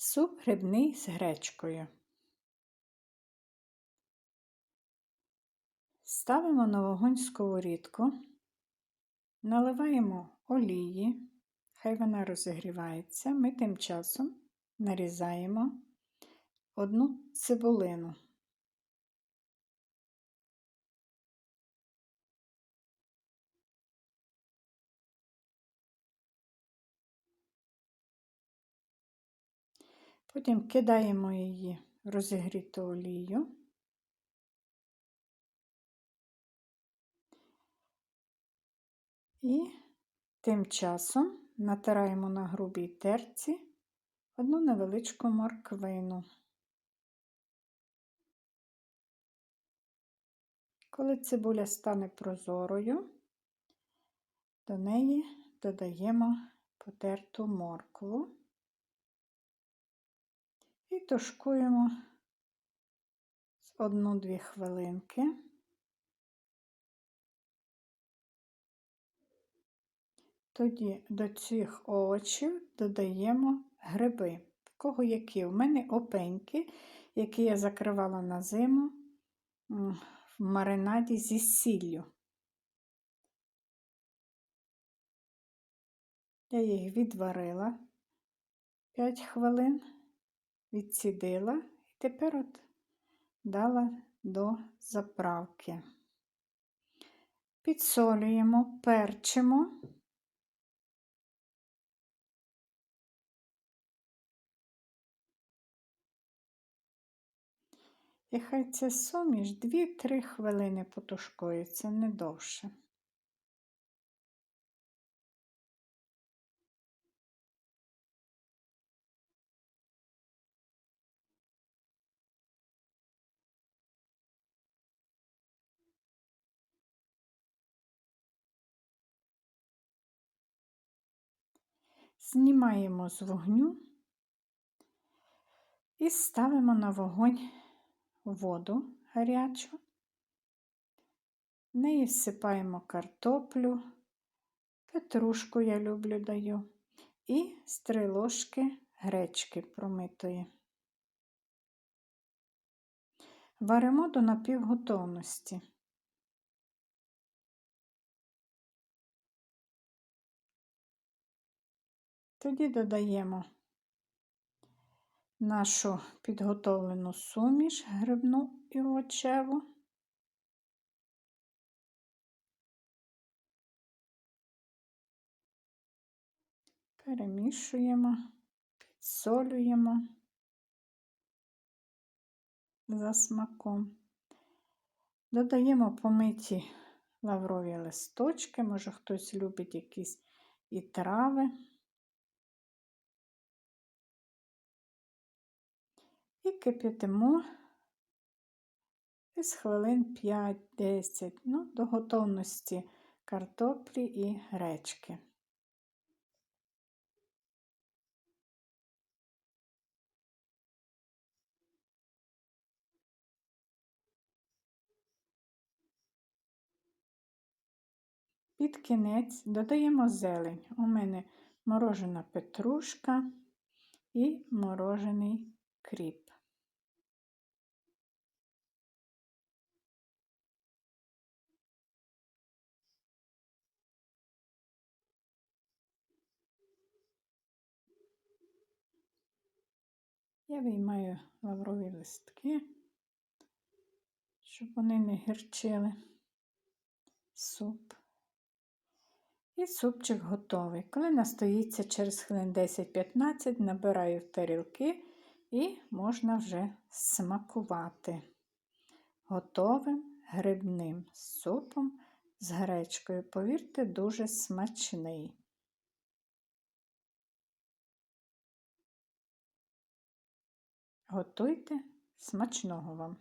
Суп грибний з гречкою. Ставимо на вогонь сковорідку, наливаємо олії, хай вона розігрівається. Ми тим часом нарізаємо одну цибулину. Потім кидаємо її в розігріту олію. І тим часом натираємо на грубій терці одну невеличку морквину. Коли цибуля стане прозорою, до неї додаємо потерту моркву і тушкуємо одну-дві хвилинки. Тоді до цих овочів додаємо гриби. В кого які? У мене опеньки, які я закривала на зиму в маринаді зі сіллю. Я їх відварила 5 хвилин відцідила і тепер от дала до заправки. Підсолюємо, перчимо. І хай ця суміш 2-3 хвилини потушкується, не довше. Знімаємо з вогню і ставимо на вогонь воду гарячу, в неї всипаємо картоплю, петрушку я люблю даю, і з три ложки гречки промитої. Варимо до напівготовності. Тоді додаємо нашу підготовлену суміш грибну і овочеву. Перемішуємо, підсолюємо за смаком. Додаємо помиті лаврові листочки, може хтось любить якісь і трави. І кип'ятимо десь хвилин 5-10 ну, до готовності картоплі і гречки. Під кінець додаємо зелень. У мене морожена петрушка і морожений кріп. Я виймаю лаврові листки, щоб вони не гірчили суп. І супчик готовий. Коли настоїться через хвилин 10-15, набираю в тарілки і можна вже смакувати готовим грибним супом з гречкою. Повірте, дуже смачний. Готуйте смачного вам!